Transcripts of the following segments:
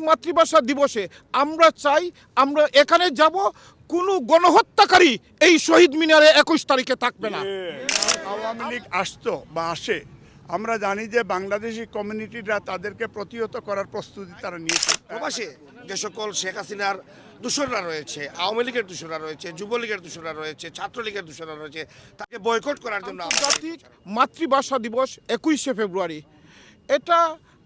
মাতৃভাষা দিবসে আমরা চাই আমরা এখানে যাব কোনো গণহত্যাকারী এই শহীদ মিনারে একুশ তারিখে থাকবে না। আওয়ামী লীগ আসতো বা আসে আমরা জানি যে বাংলাদেশি কমিউনিটিরা তাদেরকে প্রতিহত করার প্রস্তুতি তারা নিয়েছে। প্রবাসে যে সকল শেখ হাসিনার দূষণরা রয়েছে আওয়ামী লীগের দূষণরা রয়েছে যুবলীগের দূষণরা রয়েছে ছাত্রলীগের দূষণরা রয়েছে তাকে বয়কট করার জন্য আমরা- আন্তর্জাতিক মাতৃভাষা দিবস একুশে ফেব্রুয়ারি। এটা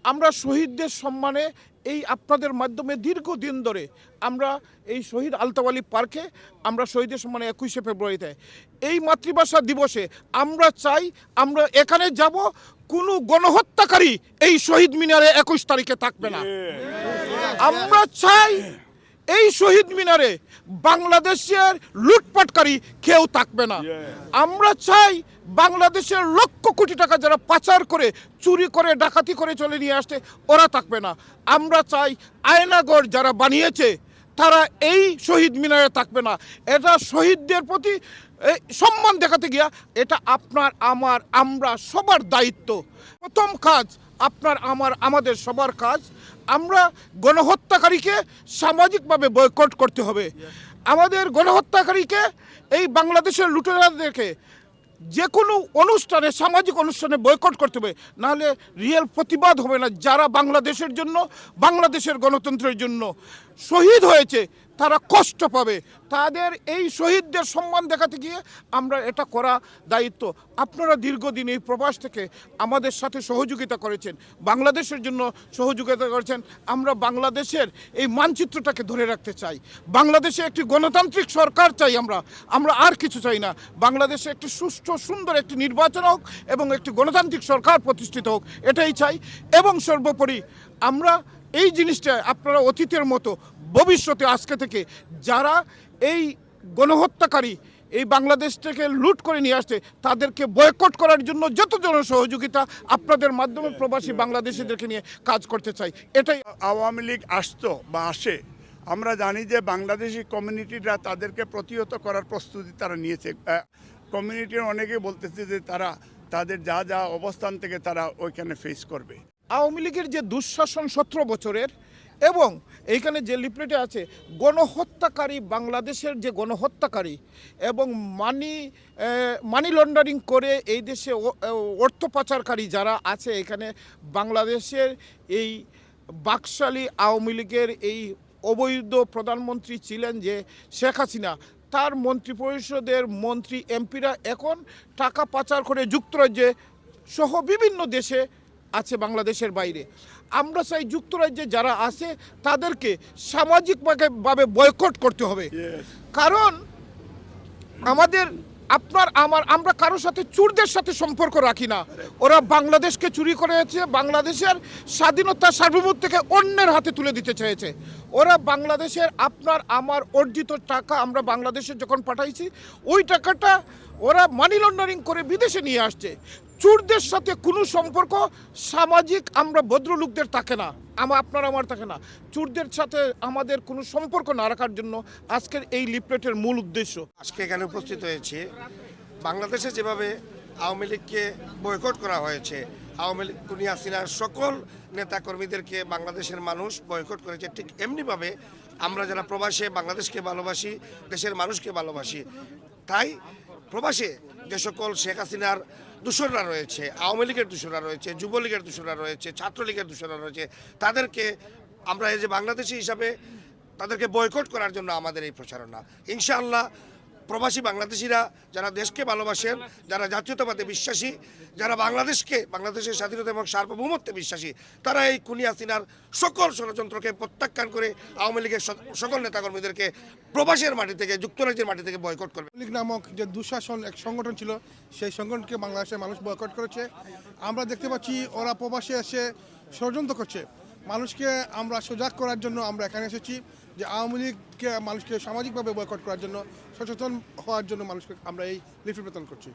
আমরা শহীদদের সম্মানে এই আপনাদের মাধ্যমে দীর্ঘদিন ধরে আমরা এই শহীদ আলতাওয়ালি পার্কে আমরা শহীদের সম্মানে একুশে ফেব্রুয়ারিতে এই মাতৃভাষা দিবসে আমরা চাই আমরা এখানে যাব কোনো গণহত্যাকারী এই শহীদ মিনারে একুশ তারিখে থাকবে না। আমরা চাই এই শহীদ মিনারে বাংলাদেশের লুটপাটকারী কেউ থাকবে না। আমরা চাই বাংলাদেশের লক্ষ কোটি টাকা যারা পাচার করে চুরি করে ডাকাতি করে চলে নিয়ে আসছে ওরা থাকবে না। আমরা চাই আয়নাগড় যারা বানিয়েছে তারা এই শহীদ মিনারে থাকবে না। এটা শহীদদের প্রতি সম্মান দেখাতে গিয়া এটা আপনার আমার আমরা সবার দায়িত্ব। প্রথম কাজ আপনার আমার আমাদের সবার কাজ। আমরা গণহত্যাকারীকে সামাজিকভাবে বয়কট করতে হবে। আমাদের গণহত্যাকারীকে এই বাংলাদেশের লুটেরাদেরকে যে কোনো অনুষ্ঠানে, সামাজিক অনুষ্ঠানে বয়কট করতে হবে। নাহলে রিয়েল প্রতিবাদ হবে না যারা বাংলাদেশের জন্য, বাংলাদেশের গণতন্ত্রের জন্য। শহীদ হয়েছে তারা কষ্ট পাবে। তাদের এই শহীদদের সম্মান দেখাতে গিয়ে আমরা এটা করা দায়িত্ব। আপনারা দীর্ঘদিন এই প্রবাস থেকে আমাদের সাথে সহযোগিতা করেছেন। বাংলাদেশের জন্য সহযোগিতা করেছেন। আমরা বাংলাদেশের এই মানচিত্রটাকে ধরে রাখতে চাই। বাংলাদেশে একটি গণতান্ত্রিক সরকার চাই আমরা। আমরা আর কিছু চাই না। বাংলাদেশে একটি সুষ্ঠু, সুন্দর একটি নির্বাচন হোক এবং একটি গণতান্ত্রিক সরকার প্রতিষ্ঠিত হোক। এটাই চাই। এবং সর্বোপরি আমরা এই জিনিসটা আপনারা অতীতের মতো ভবিষ্যতে আজকে থেকে যারা এই গণহত্যাকারী এই বাংলাদেশ থেকে লুট করে নিয়ে আসছে তাদেরকে বয়কট করার জন্য যত জন সহযোগিতা আপনাদের মাধ্যমে প্রবাসী বাংলাদেশিদেরকে নিয়ে কাজ করতে চাই এটাই আওয়ামী লীগ আসতো বা আসে আমরা জানি যে বাংলাদেশি কমিউনিটিরা তাদেরকে প্রতিহত করার প্রস্তুতি তারা নিয়েছে। কমিউনিটির অনেকে বলতেছে যে তারা তাদের যা যা অবস্থান থেকে তারা ওইখানে ফেস করবে। আওয়ামী লীগের যে দুঃশাসন সতেরো বছরের এবং এইখানে যে লিফলেটে আছে, গণহত্যাকারী বাংলাদেশের যে গণহত্যাকারী এবং মানি মানি লন্ডারিং করে এই দেশে অর্থ পাচারকারী যারা আছে এখানে, বাংলাদেশের এই বাকশালী আওয়ামী লীগের এই অবৈধ প্রধানমন্ত্রী ছিলেন যে শেখ হাসিনা, তার মন্ত্রী পরিষদের মন্ত্রী এমপিরা এখন টাকা পাচার করে যুক্তরাজ্যে সহ বিভিন্ন দেশে আছে বাংলাদেশের বাইরে। আমরা চাই যুক্তরাজ্যে যারা আছে তাদেরকে সামাজিকভাবে বয়কট করতে হবে। কারণ আমাদের আপনার, আমার, আমরা কারোর সাথে চুরদের সাথে সম্পর্ক রাখি না। ওরা বাংলাদেশকে চুরি করেছে, বাংলাদেশের স্বাধীনতা সার্বভৌমত্বকে অন্যের হাতে তুলে দিতে চেয়েছে। ওরা বাংলাদেশের আপনার, আমার অর্জিত টাকা আমরা বাংলাদেশে যখন পাঠাইছি, ওই টাকাটা ওরা মানি লন্ডারিং করে বিদেশে নিয়ে আসছে। চুরদের সাথে কোনো সম্পর্ক সামাজিক আমরা ভদ্রলোকদের থাকে না। আমার আপনার আমার থাকে না। চুরদের সাথে আমাদের কোনো সম্পর্ক না রাখার জন্য আজকের এই লিফলেটের মূল উদ্দেশ্য। আজকে এখানে উপস্থিত হয়েছে। বাংলাদেশে যেভাবে আওয়ামী লীগকে বয়কট করা হয়েছে, আওয়ামী লীগ কুনি হাসিনার সকল নেতাকর্মীদেরকে বাংলাদেশের মানুষ বয়কট করেছে, ঠিক এমনিভাবে আমরা যারা প্রবাসে, বাংলাদেশকে ভালোবাসি, দেশের মানুষকে ভালোবাসি। তাই প্রবাসে যে সকল শেখ হাসিনার দূষণরা রয়েছে, আওয়ামী লীগের দূষণরা রয়েছে, যুবলীগের দূষণরা রয়েছে, ছাত্রলীগের দূষণরা রয়েছে, তাদেরকে আমরা এই যে বাংলাদেশি হিসাবে তাদেরকে বয়কট করার জন্য আমাদের এই প্রচারণা। ইনশাআল্লাহ প্রবাসী বাংলাদেশিরা যারা দেশকে ভালোবাসেন, যারা জাতীয়তাবাদে বিশ্বাসী, যারা বাংলাদেশকে, বাংলাদেশের স্বাধীনতা এবং সার্বভৌমত্বে বিশ্বাসী, তারা এই কুনি হাসিনার সকল ষড়যন্ত্রকে প্রত্যাখ্যান করে আওয়ামী লীগের সকল নেতাকর্মীদেরকে প্রবাসের মাটি থেকে, যুক্তরাজ্যের মাটি থেকে বয়কট করবে। লীগ নামক যে দুঃশাসন এক সংগঠন ছিল, সেই সংগঠনকে বাংলাদেশের মানুষ বয়কট করেছে। আমরা দেখতে পাচ্ছি ওরা প্রবাসে এসে ষড়যন্ত্র করছে। মানুষকে আমরা সজাগ করার জন্য আমরা এখানে এসেছি। যে আওয়ামী লীগকে মানুষকে সামাজিকভাবে বয়কট করার জন্য, সচেতন হওয়ার জন্য মানুষকে আমরা এই লিফলেট প্রদান করছি।